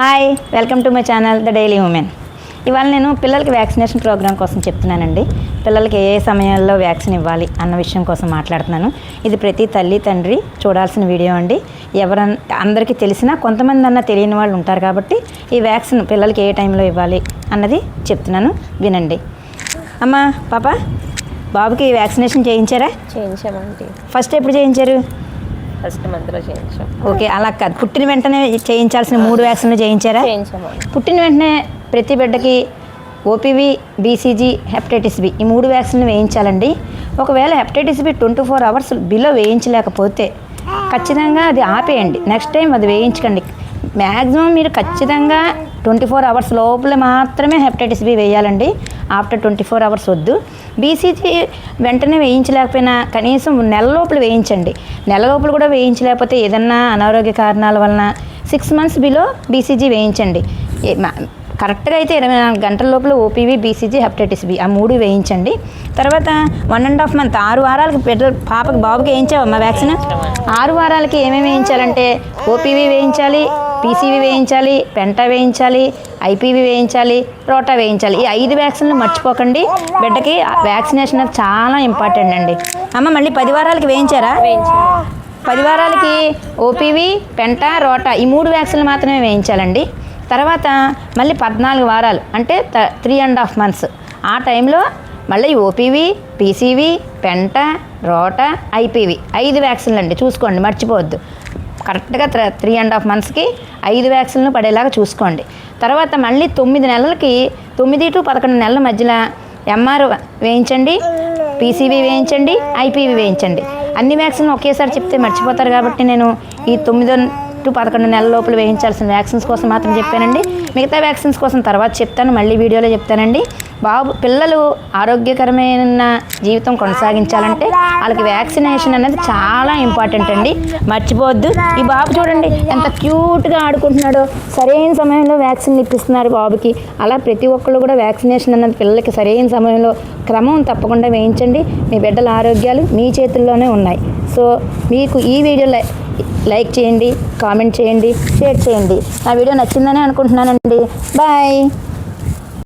Hi welcome to my channel the daily women ఇవాళ నేను పిల్లలకి వ్యాక్సినేషన్ ప్రోగ్రామ్ కోసం చెప్తున్నానండి. పిల్లలకి ఏ సమయాల్లో వ్యాక్సిన్ ఇవ్వాలి అన్న విషయం కోసం మాట్లాడుతున్నాను. ఇది ప్రతి తల్లి తండ్రి చూడాల్సిన వీడియో అండి. ఎవరన్ అందరికీ తెలిసినా కొంతమంది అన్న తెలియని వాళ్ళు ఉంటారు కాబట్టి ఈ వ్యాక్సిన్ పిల్లలకి ఏ టైంలో ఇవ్వాలి అన్నది చెప్తున్నాను. వినండి. అమ్మ పాప బాబుకి వ్యాక్సినేషన్ చేయించారా? చేయించామండి. ఫస్ట్ ఎప్పుడు చేయించారు? ఫస్ట్ మంత్లో చేయించాం. ఓకే అలా కాదు. పుట్టిన వెంటనే చేయించాల్సిన మూడు వ్యాక్సిన్లు చేయించారా? చేయించామండి. పుట్టిన వెంటనే ప్రతి బిడ్డకి ఓపీవీ బీసీజీ హెపటైటిస్ బి ఈ మూడు వ్యాక్సిన్లు వేయించాలండి. ఒకవేళ hepatitis B twenty four hours below వేయించలేకపోతే ఖచ్చితంగా అది ఆపేయండి. నెక్స్ట్ టైం అది వేయించకండి. మ్యాక్సిమం మీరు ఖచ్చితంగా ట్వంటీ ఫోర్ అవర్స్ లోపల మాత్రమే హెపటైటిస్ బి వేయాలండి. ఆఫ్టర్ ట్వంటీ ఫోర్ అవర్స్ వద్దు. బీసీజీ వెంటనే వేయించలేకపోయినా కనీసం నెల లోపల వేయించండి. నెల లోపల కూడా వేయించలేకపోతే ఏదన్నా అనారోగ్య కారణాల వలన సిక్స్ మంత్స్ బిలో బీసీజీ వేయించండి. కరెక్ట్గా అయితే ఇరవై నాలుగు గంటల లోపల ఓపీవీ బీసీజీ హెపటైటిస్ బి ఆ మూడు వేయించండి. తర్వాత వన్ అండ్ హాఫ్ మంత్ ఆరు వారాలకి పెద్ద పాపకి బాబుకి వేయించావమ్మా వ్యాక్సిన్? ఆరు వారాలకి ఏమేమి వేయించాలంటే ఓపీవీ వేయించాలి పీసీవీ వేయించాలి పెంటా వేయించాలి ఐపీవీ వేయించాలి రోటా వేయించాలి. ఈ ఐదు వ్యాక్సిన్లు మర్చిపోకండి. బిడ్డకి వ్యాక్సినేషన్ చాలా ఇంపార్టెంట్ అండి. అమ్మ మళ్ళీ పది వారాలకి వేయించారా? పది వారాలకి ఓపీవీ పెంట రోటా ఈ మూడు వ్యాక్సిన్లు మాత్రమే వేయించాలండి. తర్వాత మళ్ళీ పద్నాలుగు వారాలు అంటే త్రీ అండ్ హాఫ్ మంత్స్. ఆ టైంలో మళ్ళీ ఓపీవీ పీసీవీ పెంట రోటా ఐపీవీ. ఐదు వ్యాక్సిన్లు అండి చూసుకోండి మర్చిపోవద్దు. కరెక్ట్గా త్రీ అండ్ హాఫ్ మంత్స్కి ఐదు వ్యాక్సిన్లు పడేలాగా చూసుకోండి. తర్వాత మళ్ళీ తొమ్మిది నెలలకి తొమ్మిది టు పదకొండు నెలల మధ్యలో ఎంఆర్ వేయించండి పీసీబీ వేయించండి ఐపీవీ వేయించండి. అన్ని వ్యాక్సిన్లు ఒకేసారి చెప్తే మర్చిపోతారు కాబట్టి నేను ఈ తొమ్మిదో టు పదకొండు నెలల లోపల వేయించాల్సిన వ్యాక్సిన్స్ కోసం మాత్రం చెప్పానండి. మిగతా వ్యాక్సిన్స్ కోసం తర్వాత చెప్తాను మళ్ళీ వీడియోలో చెప్తానండి. బాబు పిల్లలు ఆరోగ్యకరమైన జీవితం కొనసాగించాలంటే వాళ్ళకి వ్యాక్సినేషన్ అనేది చాలా ఇంపార్టెంట్ అండి. మర్చిపోవద్దు. ఈ బాబు చూడండి ఎంత క్యూట్గా ఆడుకుంటున్నాడో. సరైన సమయంలో వ్యాక్సిన్ ఇప్పిస్తున్నారు బాబుకి. అలా ప్రతి ఒక్కళ్ళు కూడా వ్యాక్సినేషన్ అన్నది పిల్లలకి సరైన సమయంలో క్రమం తప్పకుండా వేయించండి. మీ బిడ్డల ఆరోగ్యాలు మీ చేతుల్లోనే ఉన్నాయి. సో మీకు ఈ వీడియోలో లైక్ చేయండి కామెంట్ చేయండి షేర్ చేయండి. నా వీడియో నచ్చిందని అనుకుంటున్నానండి. బాయ్.